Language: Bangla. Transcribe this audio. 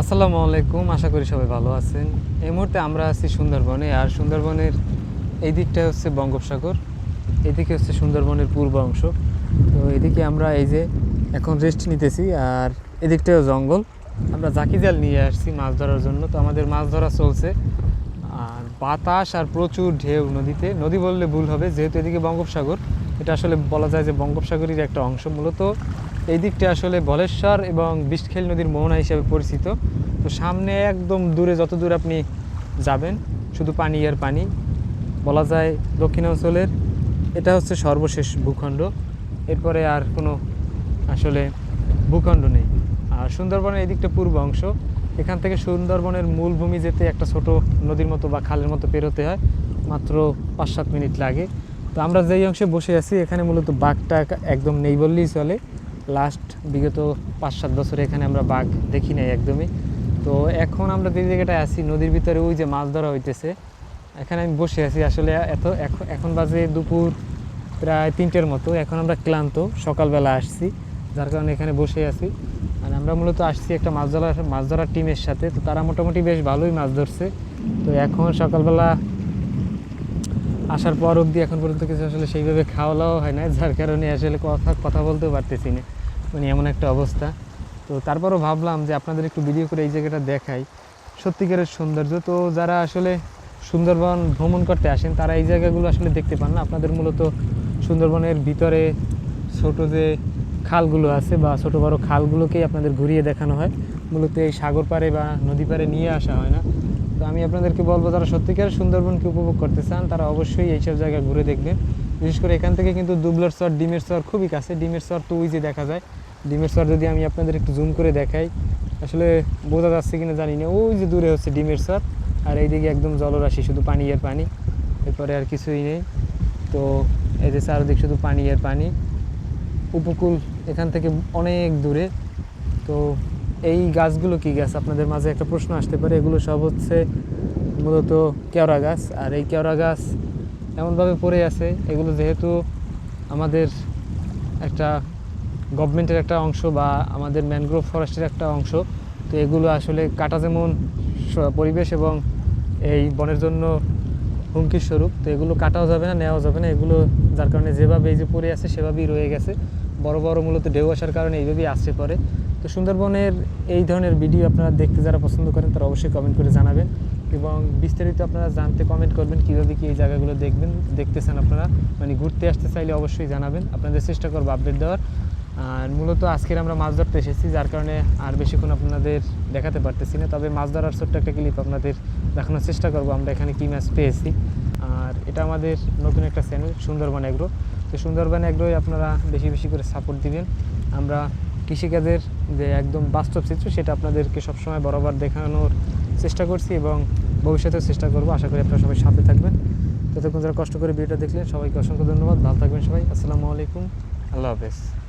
আসসালামু আলাইকুম, আশা করি সবাই ভালো আছেন। এই মুহূর্তে আমরা আছি সুন্দরবনে, আর সুন্দরবনের এই দিকটা হচ্ছে বঙ্গোপসাগর এদিকে হচ্ছে সুন্দরবনের পূর্ব অংশ। তো এদিকে আমরা এই যে এখন রেস্ট নিতেছি, আর এদিকটাও জঙ্গল। আমরা জাকি জাল নিয়ে আসছি মাছ ধরার জন্য। তো আমাদের মাছ ধরা চলছে, আর বাতাস আর প্রচুর ঢেউ নদীতে। নদী বললে ভুল হবে, যেহেতু এদিকে বঙ্গোপসাগর। এটা আসলে বলা যায় যে বঙ্গোপসাগরের একটা অংশ, মূলত এই দিকটা আসলে বলেশ্বর এবং বিষ্টখেল নদীর মোহনা হিসেবে পরিচিত। তো সামনে একদম দূরে যত দূর আপনি যাবেন, শুধু পানি আর পানি, বলা যায় দক্ষিণাঞ্চলের, এটা হচ্ছে সর্বশেষ ভূখণ্ড। এরপরে আর কোনো আসলে ভূখণ্ড নেই। আর সুন্দরবনের এই দিকটা পূর্ব অংশ, এখান থেকে সুন্দরবনের মূল ভূমি যেতে একটা ছোট নদীর মতো বা খালের মতো পেরোতে হয়, মাত্র পাঁচ সাত মিনিট লাগে। তো আমরা যেই অংশে বসে আছি, এখানে মূলত বাঘটা একদম নেই বললেই চলে। লাস্ট বিগত পাঁচ সাত বছরে এখানে আমরা বাঘ দেখি নাই একদমই। তো এখন আমরা যে জায়গাটায় আছি, নদীর ভিতরে ওই যে মাছ ধরা হইতেছে, এখানে আমি বসে আছি। আসলে এত এখন বাজে দুপুর প্রায় তিনটের মতো। এখন আমরা ক্লান্ত, সকালবেলা আসছি, যার কারণে এখানে বসে আছি। আর আমরা মূলত আসছি একটা মাছ ধরার মাছ ধরার টিমের সাথে। তো তারা মোটামুটি বেশ ভালোই মাছ ধরছে। তো এখন সকালবেলা আসার পর অবধি এখন পর্যন্ত কিছু আসলে সেইভাবে খাওয়া দাওয়া হয় না যার কারণে আসলে কথা কথা বলতেও পারতেছি না। মানে এমন একটা অবস্থা। তো তারপরও ভাবলাম যে আপনাদের একটু ভিডিও করে এই জায়গাটা দেখাই। সত্যিকারের সৌন্দর্য। তো যারা আসলে সুন্দরবন ভ্রমণ করতে আসেন, তারা এই জায়গাগুলো আসলে দেখতে পান না। আপনাদের মূলত সুন্দরবনের ভিতরে ছোট যে খালগুলো আছে বা ছোট বড় খালগুলোকেই আপনাদের ঘুরিয়ে দেখানো হয়। মূলত এই সাগর পাড়ে বা নদী পাড়ে নিয়ে আসা হয় না। তো আমি আপনাদেরকে বলব, যারা সত্যিকার সুন্দরবনকে উপভোগ করতে চান, তারা অবশ্যই এইসব জায়গা ঘুরে দেখবেন। বিশেষ করে এখান থেকে কিন্তু দুবলার চর, ডিমের চর খুবই কাছে। ডিমের চর তো যে দেখা যায়। ডিমের চর যদি আমি আপনাদের একটু জুম করে দেখাই, আসলে বোঝা যাচ্ছে কিনা জানি না। ওই যে দূরে হচ্ছে ডিমের চর, আর এইদিকে একদম জলরাশি, শুধু পানি আর পানি। এরপরে আর কিছুই নেই। তো এই যে চারদিক শুধু পানি আর পানি। উপকূল এখান থেকে অনেক দূরে। তো এই গাছগুলো কি গাছ? আপনাদের মাঝে একটা প্রশ্ন আসতে পারে। এগুলো সব হচ্ছে মূলত কেওড়া গাছ। আর এই কেওড়া গাছ এমনভাবে পড়ে আছে, এগুলো যেহেতু আমাদের একটা গভর্নমেন্টের একটা অংশ বা আমাদের ম্যানগ্রোভ ফরেস্টের একটা অংশ, তো এগুলো আসলে কাটা যেমন পরিবেশ এবং এই বনের জন্য হুমকির স্বরূপ, তো এগুলো কাটাও যাবে না, নেওয়াও যাবে না। এগুলো যার কারণে যেভাবে এই যে পড়ে আছে, সেভাবেই রয়ে গেছে। বড় বড় মূলত ঢেউ আসার কারণে এইভাবেই আসছে পরে। তো সুন্দরবনের এই ধরনের ভিডিও আপনারা দেখতে যারা পছন্দ করেন, তারা অবশ্যই কমেন্ট করে জানাবেন এবং বিস্তারিত আপনারা জানতে কমেন্ট করবেন কীভাবে কি এই জায়গাগুলো দেখবেন, দেখতেছেন আপনারা। মানে ঘুরতে আসতে চাইলে অবশ্যই জানাবেন। আপনাদের চেষ্টা করব আপডেট দেওয়ার। আর মূলত আজকের আমরা মাছ ধরতে এসেছি, যার কারণে আর বেশিক্ষণ আপনাদের দেখাতে পারতেছি না। তবে মাছ ধরার ছোট্ট একটা ক্লিপ আপনাদের দেখানোর চেষ্টা করব। আমরা এখানে কী মাছ পেয়েছি। আর এটা আমাদের নতুন একটা চ্যানেল সুন্দরবন এগ্রো তো সুন্দরবনে এগ্রোয় আপনারা বেশি বেশি করে সাপোর্ট দিবেন। আমরা কৃষিকাজের যে একদম বাস্তব চিত্র, সেটা আপনাদেরকে সবসময় বরাবর দেখানোর চেষ্টা করছি এবং ভবিষ্যতেও চেষ্টা করব। আশা করি আপনারা সবাই সাথে থাকবেন। ততক্ষণ যারা কষ্ট করে ভিডিওটা দেখলেন, সবাইকে অসংখ্য ধন্যবাদ। ভালো থাকবেন সবাই। আসসালামু আলাইকুম। আল্লাহ হাফেজ।